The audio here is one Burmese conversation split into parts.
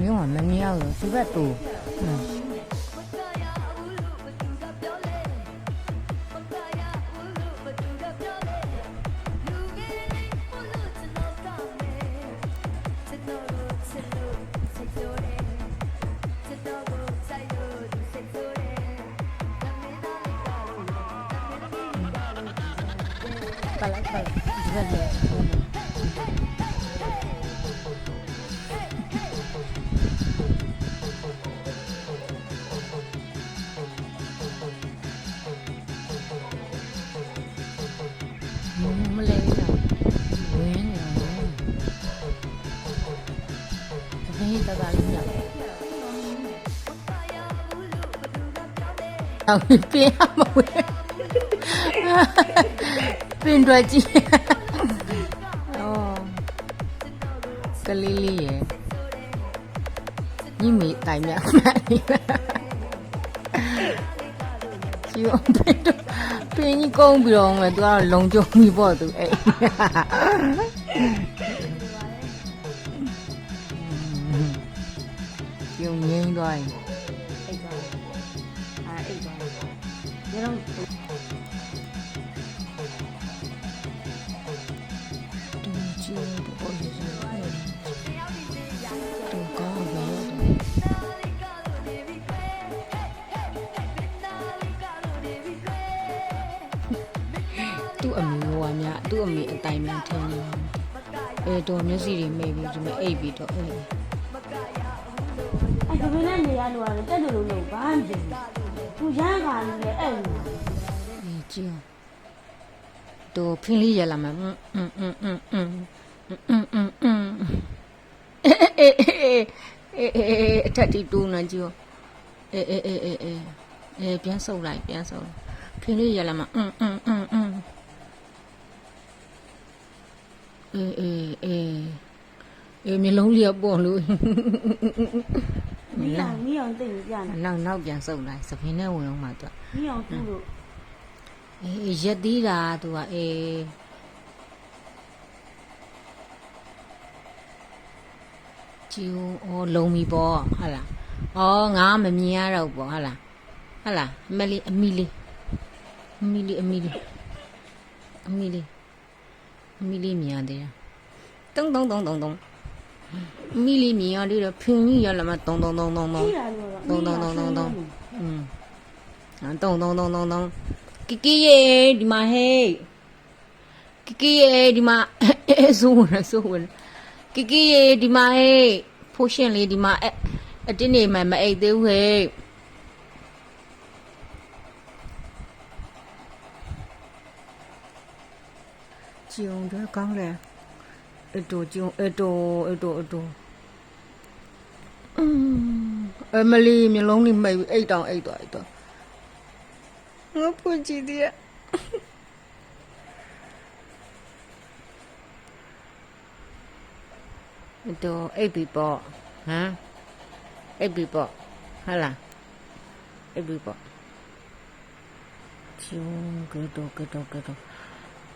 မျိုးကမမြင်အောင်လို့ဒီဘက်တူဟမ်ပါလိုက်ပါလိုက်ဒီဘက်လေ မလဲတော့ဝင်းနေတော့ဒီနေ့တသားလေးညအောင်ပြင်းမဝဲပင်တွက်ကြည့်အော်ကလေးလေးရဲ့ညီမေတိုင်မြမှန်နေကျိုးပင် တော့ပင်ကြီးကုန်းပြီးတော့မယ်သူကတော့လုံကြုံပြီပေါ့သူအဲ့ကျုံငင်းသွားရင်အိတ်သွားအာအိတ်သွားဒီတော့တူ သူ့အမေကများသူ့အမေအတိုင်များထင်းနေအဲတော့မျက်စိတွေမိတ်ပြီးဒီမှာအိပ်ပြီးတော့အဲ့ အဲ့ဒီနဲ့နေရလို့ရတယ်တက်တယ်လို့လို့ဘာမှမဖြစ်ဘူးသူရမ်းကလည်းအဲ့လို ဒီကြည့်အောင်တော့ဖင်းလေးရလာမှာอืมอืมอืมอืมอืมอืมอืมအေးအေးအေးအေးအေးအထက်တီတူးနေကြည့်အေးအေးအေးအေးအေးအေးပြန်ဆုပ်လိုက်ပြန်ဆုပ်ဖင်းလေးရလာမှာอืมอืมอืมอืม အေးအေးအေးအေးမျိုးလုံးလေးပေါ့လို့မိအောင်မိအောင်တိတ်ပြန်တယ်နောက်နောက်ပြန်ဆုပ်လိုက်စပင်းနဲ့ဝင်အောင်မှာတော့မိအောင်သူ့လို့အေးရက်သေးတာသူကအေးဂျီယိုအော်လုံပြီပေါ့ဟာလားအော်ငါမမြင်ရတော့ပေါ့ဟာလားဟာလားအမလေးအမီလေးအမီလေးအမီလေးအမီလေးအ မိလေးမြင်ရသေးတာတုံးတုံးတုံးတုံးမိလေးမြင်ရသေးတာဖင်ကြီးရလာမတုံးတုံးတုံးတုံးတုံးတုံးတုံးတုံးတုံးတုံးอืมတုံးတုံးတုံးတုံးတုံးကီကီရေဒီမှာဟေးကီကီရေဒီမှာဇူဝင်ဇူဝင်ကီကီရေဒီမှာဟေးဖိုးရှင်လေးဒီမှာအတင်းနေမှမအိတ်သေးဘူးဟေး ကျုံတော့ကောင်းတယ်အတူကျုံအတူအတူအတူอืมအမလီမျိုးလုံးလေးမိတ်ပြီးအိတ်တောင်အိတ်သွားအိတ်သွားငါဖွင့်ကြည့်သေးရတော့အိတ်ပြီပေါ့ဟမ်အိတ်ပြီပေါ့ဟာလားအိတ်ပြီပေါ့ကျုံကတော့ကတော့ကတော့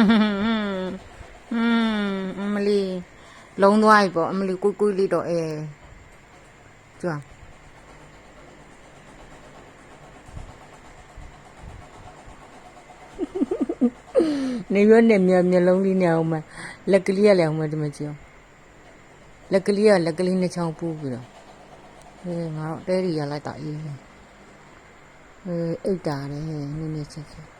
န်းအမလီလုံးသွားပြီပေါ့အမလီကွိုးကွိုးလေးတော့အေးကျွမ်းနေရွနဲ့မျက်မျက်လုံးလေးနဲ့အောင်မလက်ကလေးရလည်းအောင်မဒီမကြည့်အောင်လက်ကလေးကလက်ကလေးနဲ့ချောင်းပူးပြီးတော့ဟေးငါတော့တဲရီရလိုက်တာအေးဟေးအိတ်တာတယ်နည်းနည်းချက်ချက်